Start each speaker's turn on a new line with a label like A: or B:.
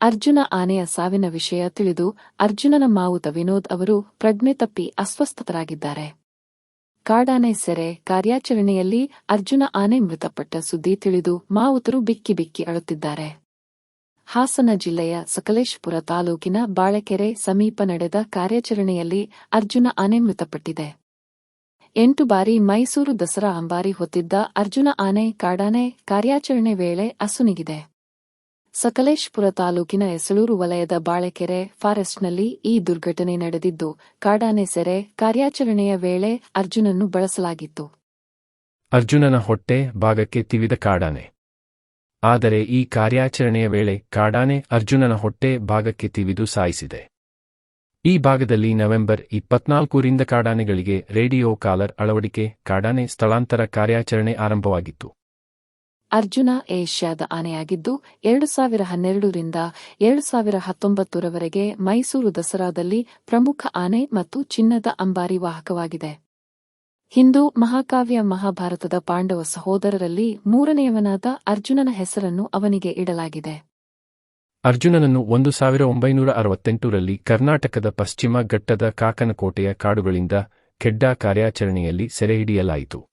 A: ಅರ್ಜುನ ಆನೆಯ ಸಾವಿನ ವಿಷಯ ತಿಳಿದು ಅರ್ಜುನನ ಮಾವುತ ವಿನೋದ್ ಅವರು ಪ್ರಜ್ಞೆ ತಪ್ಪಿ ಅಸ್ವಸ್ಥರಾಗಿದ್ದಾರೆ ಕಾಡಾನೆ ಸೆರೆ ಕಾರ್ಯಾಚರಣೆಯಲ್ಲಿ ಅರ್ಜುನ ಆನೆ ಮೃತಪಟ್ಟ ಸುದ್ದಿ ತಿಳಿದು ಮಾವುತರು ಬಿಕ್ಕಿ ಬಿಕ್ಕಿ ಅಳುತ್ತಿದ್ದಾರೆ. ಹಾಸನ ಜಿಲ್ಲೆಯ ಸಕಲೇಶಪುರ ತಾಲೂಕಿನ ಬಾಳೆಕೆರೆ ಸಮೀಪ ನಡೆದ ಕಾರ್ಯಾಚರಣೆಯಲ್ಲಿ ಅರ್ಜುನ ಆನೆ ಮೃತಪಟ್ಟಿದೆ. ಎಂಟು ಬಾರಿ ಮೈಸೂರು ದಸರಾ ಅಂಬಾರಿ ಹೊತ್ತಿದ್ದ ಅರ್ಜುನ ಆನೆ ಕಾಡಾನೆ ಕಾರ್ಯಾಚರಣೆ ವೇಳೆ ಅಸುನೀಗಿದೆ ಸಕಲೇಶ್ಪುರ ತಾಲೂಕಿನ ಎಸಳೂರು ವಲಯದ ಬಾಳೆಕೆರೆ ಫಾರೆಸ್ಟ್ನಲ್ಲಿ ಈ ದುರ್ಘಟನೆ ನಡೆದಿದ್ದು ಕಾಡಾನೆ ಸೆರೆ ಕಾರ್ಯಾಚರಣೆಯ ವೇಳೆ ಅರ್ಜುನನ್ನು ಬಳಸಲಾಗಿತ್ತು.
B: ಅರ್ಜುನನ ಹೊಟ್ಟೆ ಭಾಗಕ್ಕೆ ತಿವಿದ ಕಾಡಾನೆ. ಆದರೆ ಈ ಕಾರ್ಯಾಚರಣೆಯ ವೇಳೆ ಕಾಡಾನೆ ಅರ್ಜುನನ ಹೊಟ್ಟೆ ಭಾಗಕ್ಕೆ ತಿವಿದು ಸಾಯಿಸಿದೆ. ಈ ಭಾಗದಲ್ಲಿ ನವೆಂಬರ್ ಇಪ್ಪತ್ನಾಲ್ಕರಿಂದ ಕಾಡಾನೆಗಳಿಗೆ ರೇಡಿಯೋ ಕಾಲರ್ ಅಳವಡಿಕೆ, ಕಾಡಾನೆ ಸ್ಥಳಾಂತರ ಕಾರ್ಯಾಚರಣೆ ಆರಂಭವಾಗಿತ್ತು.
A: ಅರ್ಜುನ ಏಷ್ಯಾದ ಆನೆಯಾಗಿದ್ದು, ಎರಡು ಸಾವಿರ ಹನ್ನೆರಡರಿಂದ ಎರಡು ಸಾವಿರ ಹತ್ತೊಂಬತ್ತರವರೆಗೆ ಮೈಸೂರು ದಸರಾದಲ್ಲಿ ಪ್ರಮುಖ ಆನೆ ಮತ್ತು ಚಿನ್ನದ ಅಂಬಾರಿ ವಾಹಕವಾಗಿದೆ. ಹಿಂದೂ ಮಹಾಕಾವ್ಯ ಮಹಾಭಾರತದ ಪಾಂಡವ ಸಹೋದರರಲ್ಲಿ ಮೂರನೆಯವನಾದ ಅರ್ಜುನನ ಹೆಸರನ್ನು ಅವನಿಗೆ ಇಡಲಾಗಿದೆ.
B: ಅರ್ಜುನನನ್ನು ಒಂದು ಸಾವಿರ ಒಂಬೈನೂರ ಅರವತ್ತೆಂಟರಲ್ಲಿ ಕರ್ನಾಟಕದ ಪಶ್ಚಿಮ ಘಟ್ಟದ ಕಾಕನಕೋಟೆಯ ಕಾಡುಗಳಿಂದ ಖೆಡ್ಡಾ ಕಾರ್ಯಾಚರಣೆಯಲ್ಲಿ ಸೆರೆಹಿಡಿಯಲಾಯಿತು.